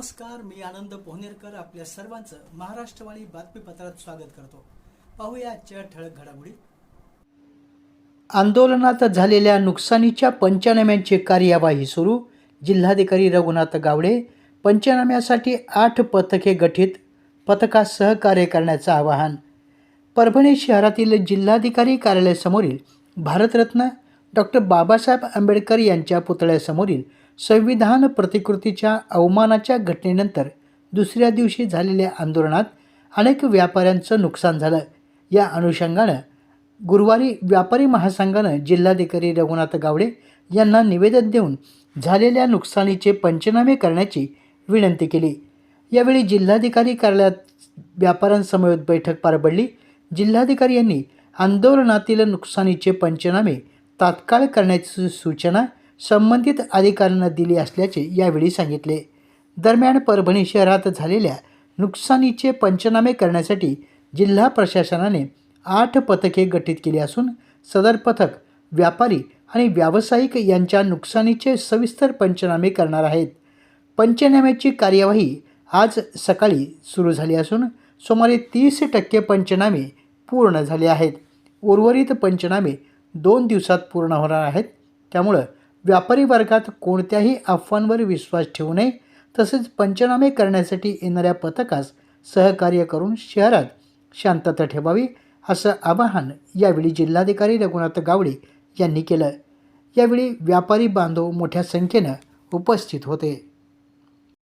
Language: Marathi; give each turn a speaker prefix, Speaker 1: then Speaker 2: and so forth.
Speaker 1: नमस्कार मी आनंद पोहनेरकर आपल्या सर्वांचं महाराष्ट्रवाणी बातमीपत्रात स्वागत करतो. पाहूया आजच्या ठळक घडामोडी. आंदोलनात झालेल्या नुकसानीच्या पंचनाम्यांची कार्यवाही सुरू. जिल्हाधिकारी रघुनाथ गावडे पंचनाम्यासाठी आठ पथके गठीत पथकास सहकार्य करण्याचं आवाहन. परभणी शहरातील जिल्हाधिकारी कार्यालयासमोरील भारतरत्न डॉक्टर बाबासाहेब आंबेडकर यांच्या पुतळ्यासमोरील संविधान प्रतिकृतीच्या अवमानाच्या घटनेनंतर दुसऱ्या दिवशी झालेल्या आंदोलनात अनेक व्यापाऱ्यांचं नुकसान झालं. या अनुषंगानं गुरुवारी व्यापारी महासंघानं जिल्हाधिकारी रघुनाथ गावडे यांना निवेदन देऊन झालेल्या नुकसानीचे पंचनामे करण्याची विनंती केली. यावेळी जिल्हाधिकारी कार्यालयात व्यापाऱ्यांसमवेत बैठक पार पडली जिल्हाधिकारी यांनी आंदोलनातील नुकसानीचे पंचनामे तात्काळ करण्याची सूचना संबंधित अधिकाऱ्यांना दिली असल्याचे यावेळी सांगितले. दरम्यान परभणी शहरात झालेल्या नुकसानीचे पंचनामे करण्यासाठी जिल्हा प्रशासनाने आठ पथके गठीत केली असून सदर पथक व्यापारी आणि व्यावसायिक यांच्या नुकसानीचे सविस्तर पंचनामे करणार आहेत. पंचनाम्याची कार्यवाही आज सकाळी सुरू झाली असून सुमारे तीस टक्के पंचनामे पूर्ण झाले आहेत. उर्वरित पंचनामे दोन दिवसात पूर्ण होणार आहेत. त्यामुळं व्यापारी वर्गात कोणत्याही अफवांवर विश्वास ठेवू नये तसेच पंचनामे करण्यासाठी येणाऱ्या पथकास सहकार्य करून शहरात शांतता ठेवावी असं आवाहन यावेळी जिल्हाधिकारी रघुनाथ गावडे यांनी केलं. यावेळी व्यापारी बांधव मोठ्या संख्येनं उपस्थित होते.